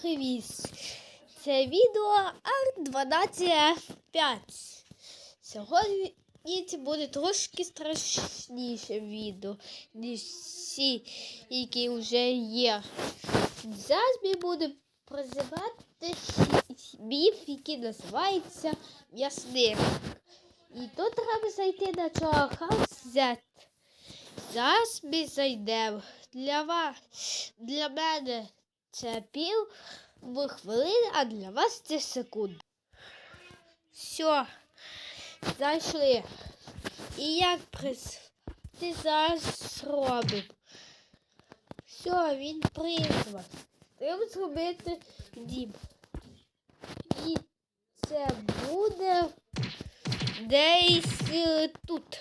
привіт! Це відео R12F5. Сьогодні це буде трошки страшніше відео, ніж всі, які вже є. Зараз ми будемо прозивати міф, який називається М'ясник. І тут треба зайти на Чохаус Z. Зараз ми зайдемо. Для вас, для мене це пів хвилини, а для вас це секунд. Все, зайшли. І як прис... ти зараз зробив. Все, він призвав. Треба зробити дім. І це буде десь е, тут.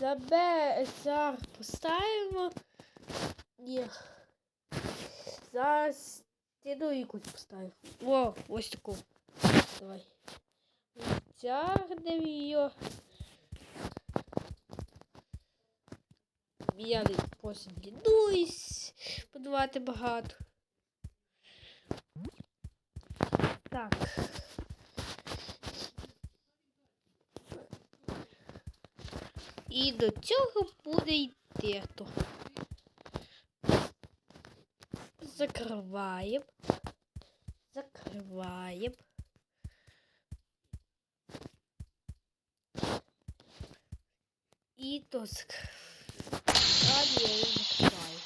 Забе зараз поставимо. Ні. Зараз стіну якусь поставимо. О, ось таку. Давай. Тягнемо її. Я не просто подавати багато. Так. І до цього буде йти то. Закриваємо. Закриваємо. І то закриваємо, я її закриваю.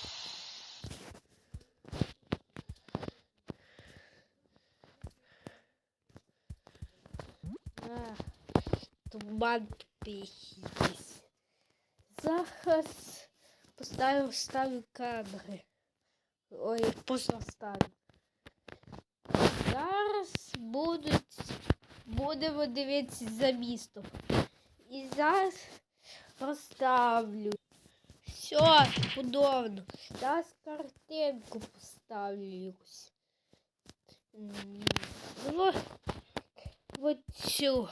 А, туман якийсь. Зараз поставив ставлю камери. Ой, ставлю. Зараз будуть будемо дивитися за містом. І зараз поставлю. Все, подобно. Зараз картинку поставлю якусь. Вот, вот цю.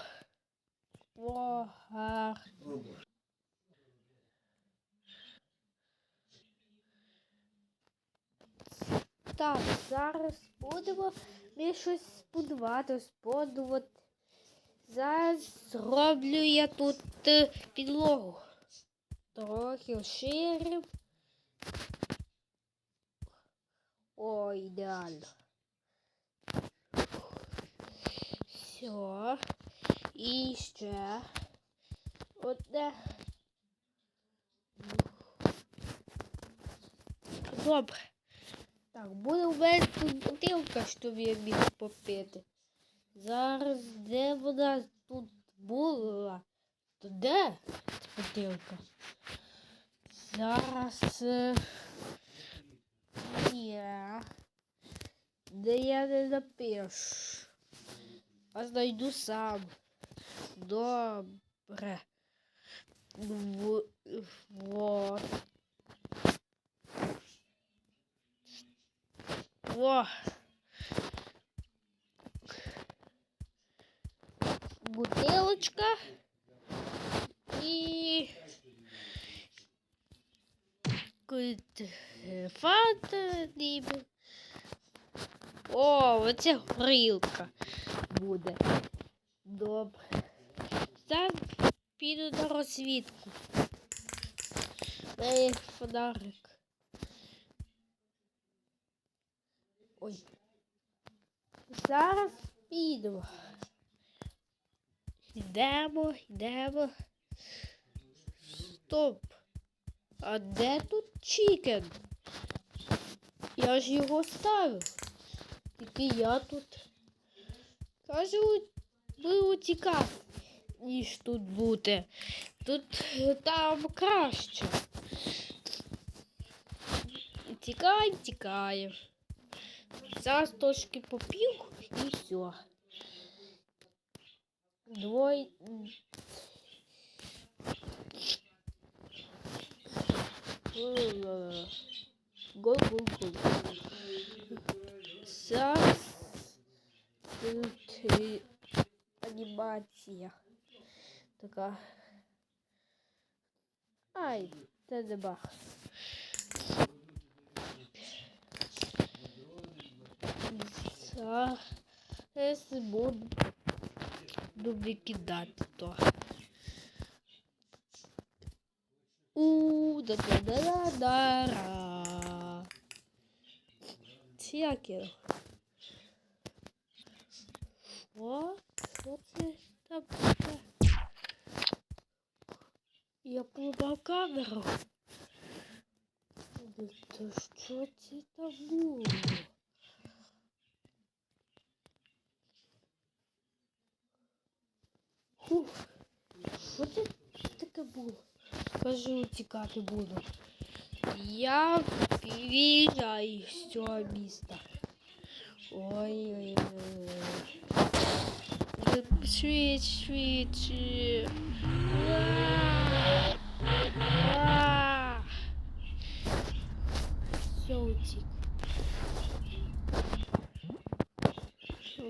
О, гарно. Так, зараз будемо ми щось будувати, сподувати. Зараз зроблю я тут е, підлогу. Трохи розширю. О, ідеально. Все. І ще одне. Добре. Так, буде у мене бутилка, щоб я міг попити. Зараз де вона тут була? То де бутилка? Зараз. е, Є. Де я не напишу. А знайду сам. Добре. В-. Во. Бутылочка. І фанта ніби. О, оце горілка буде. Добре. Зараз піду на розвідку. Дай фонарик. Ой. Зараз піду. Йдемо, йдемо. Стоп. А де тут чікен? Я ж його ставив. Тільки я тут. Кажу, ви утікати, ніж тут бути. Тут е, там краще. Тікаємо, тікаємо. Зараз трошки попів і все. Двоє. Гол, гол, гол. Зараз тут е, анімація. Така. Ай, це не Зараз буду, буду викидати то. У да да да да да ра Це як я? Що? Що це там таке? Я поламав камеру. Ну, То що це там було? Фух, що це таке було? Кажу, утікати буду. Я виїжджаю з цього міста. Ой-ой-ой. Швидше, швидше. Ура! Ура! Все утік.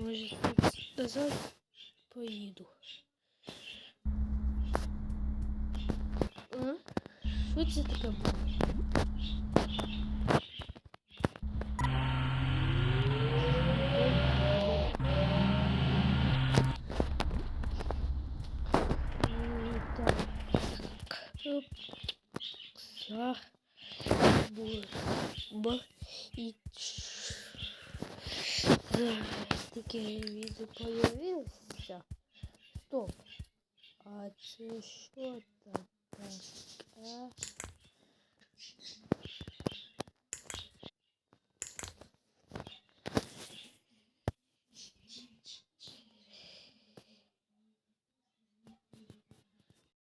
Може, назад поїду. Що це таке було? М, Так. Оп. Все. Бу. Б. І ч. Зараз таке відео появилося. Стоп. А це що таке?